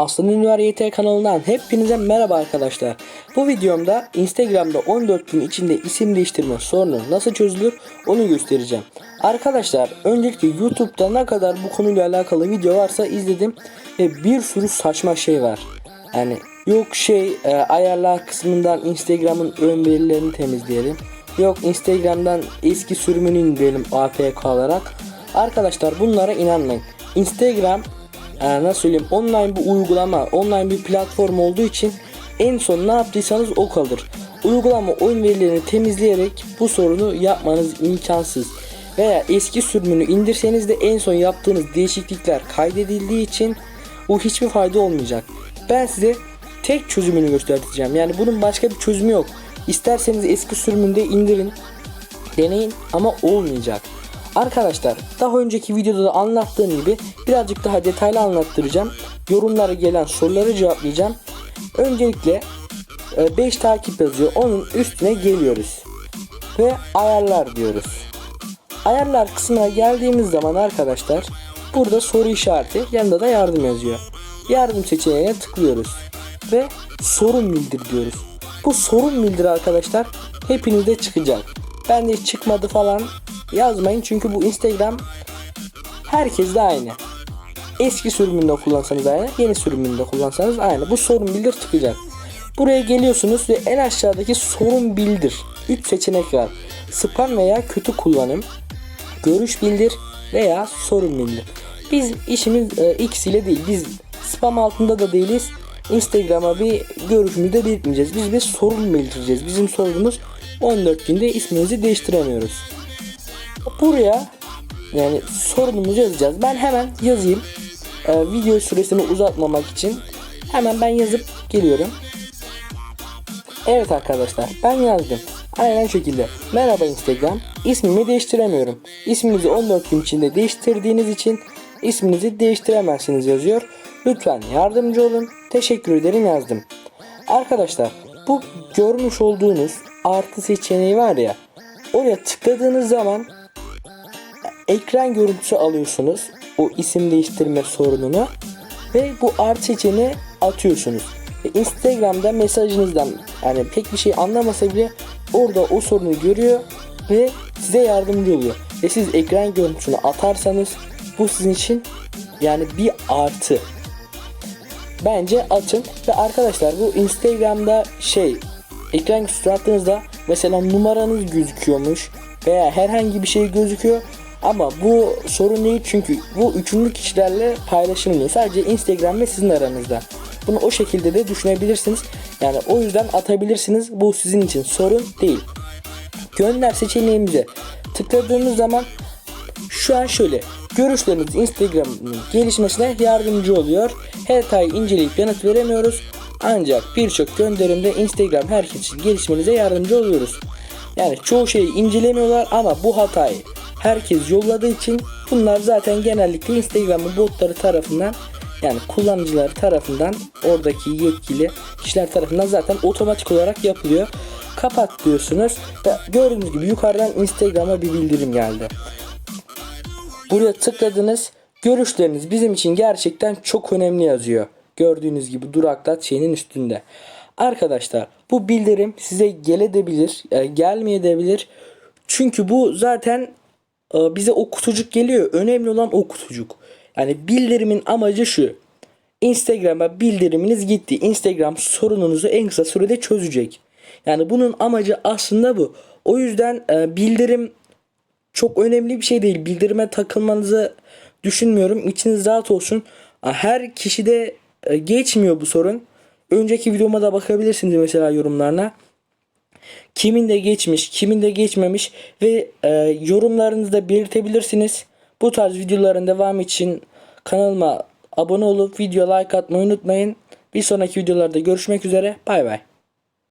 Aslan Ünver YT kanalından hepinize merhaba arkadaşlar. Bu videomda Instagram'da 14 gün içinde isim değiştirme sorunu nasıl çözülür onu göstereceğim. Arkadaşlar öncelikle YouTube'da ne kadar bu konuyla alakalı video varsa izledim ve bir sürü saçma şey var. Yani yok şey e, ayarlar kısmından Instagram'ın ön verilerini temizleyelim. Yok Instagram'dan eski sürümünü indirelim APK olarak. Arkadaşlar bunlara inanmayın. Instagram nasıl söyleyeyim online bir uygulama, online bir platform olduğu için en son ne yaptıysanız o kalır. Uygulama oyun verilerini temizleyerek bu sorunu yapmanız imkansız. Veya eski sürümünü indirseniz de en son yaptığınız değişiklikler kaydedildiği için bu hiçbir fayda olmayacak. Ben size tek çözümünü göstereceğim. Yani bunun başka bir çözümü yok. İsterseniz eski sürümünde indirin, deneyin ama olmayacak. Arkadaşlar daha önceki videoda da anlattığım gibi birazcık daha detaylı anlattıracağım. Yorumlara gelen soruları cevaplayacağım. Öncelikle 5 takip yazıyor. Onun üstüne geliyoruz. Ve ayarlar diyoruz. Ayarlar kısmına geldiğimiz zaman arkadaşlar burada soru işareti yanında da yardım yazıyor. Yardım seçeneğine tıklıyoruz. Ve sorun bildir diyoruz. Bu sorun bildir arkadaşlar hepinizde çıkacak. Ben de hiç çıkmadı falan yazmayın çünkü bu Instagram herkes de aynı. Eski sürümünde kullansanız aynı, yeni sürümünde kullansanız aynı. Bu sorun bildir çıkacak. Buraya geliyorsunuz ve en aşağıdaki sorun bildir. 3 seçenek var. Spam veya kötü kullanım, görüş bildir veya sorun bildir. Biz işimiz e, X ile değil. Biz spam altında da değiliz. Instagram'a bir görüşümüzü de belirtmeyeceğiz. Biz bir sorun bildireceğiz. Bizim sorunumuz 14 günde isminizi değiştiremiyoruz. Buraya yani sorunumuzu yazacağız. Ben hemen yazayım. Ee, video süresini uzatmamak için hemen ben yazıp geliyorum. Evet arkadaşlar ben yazdım. Aynen şekilde. Merhaba Instagram. İsmimi değiştiremiyorum. İsminizi 14 gün içinde değiştirdiğiniz için isminizi değiştiremezsiniz yazıyor. Lütfen yardımcı olun. Teşekkür ederim yazdım. Arkadaşlar bu görmüş olduğunuz artı seçeneği var ya oraya tıkladığınız zaman ekran görüntüsü alıyorsunuz o isim değiştirme sorununu ve bu artı seçeneği atıyorsunuz. Ve Instagram'da mesajınızdan yani pek bir şey anlamasa bile orada o sorunu görüyor ve size yardımcı oluyor. Ve siz ekran görüntüsünü atarsanız bu sizin için yani bir artı. Bence atın ve arkadaşlar bu Instagram'da şey ekran görüntüsü attığınızda mesela numaranız gözüküyormuş veya herhangi bir şey gözüküyor ama bu sorun değil çünkü bu üçüncü kişilerle paylaşılmıyor. Sadece Instagram ve sizin aranızda. Bunu o şekilde de düşünebilirsiniz. Yani o yüzden atabilirsiniz. Bu sizin için sorun değil. Gönder seçeneğimize tıkladığımız zaman şu an şöyle görüşleriniz Instagram'ın gelişmesine yardımcı oluyor. Her detayı inceleyip yanıt veremiyoruz. Ancak birçok gönderimde Instagram herkes için gelişmenize yardımcı oluyoruz. Yani çoğu şeyi incelemiyorlar ama bu hatayı herkes yolladığı için bunlar zaten genellikle Instagram'ın botları tarafından yani kullanıcılar tarafından oradaki yetkili kişiler tarafından zaten otomatik olarak yapılıyor. Kapat diyorsunuz ve gördüğünüz gibi yukarıdan Instagram'a bir bildirim geldi. Buraya tıkladınız. Görüşleriniz bizim için gerçekten çok önemli yazıyor. Gördüğünüz gibi duraklat şeyinin üstünde. Arkadaşlar bu bildirim size gelebilir, e, gelmeyebilir. Çünkü bu zaten bize o kutucuk geliyor. Önemli olan o kutucuk. Yani bildirimin amacı şu. Instagram'a bildiriminiz gitti. Instagram sorununuzu en kısa sürede çözecek. Yani bunun amacı aslında bu. O yüzden e, bildirim çok önemli bir şey değil. Bildirime takılmanızı düşünmüyorum. İçiniz rahat olsun. Her kişide e, geçmiyor bu sorun. Önceki videoma da bakabilirsiniz mesela yorumlarına. Kimin de geçmiş, kimin de geçmemiş ve e, yorumlarınızı da belirtebilirsiniz. Bu tarz videoların devamı için kanalıma abone olup video like atmayı unutmayın. Bir sonraki videolarda görüşmek üzere. Bay bay.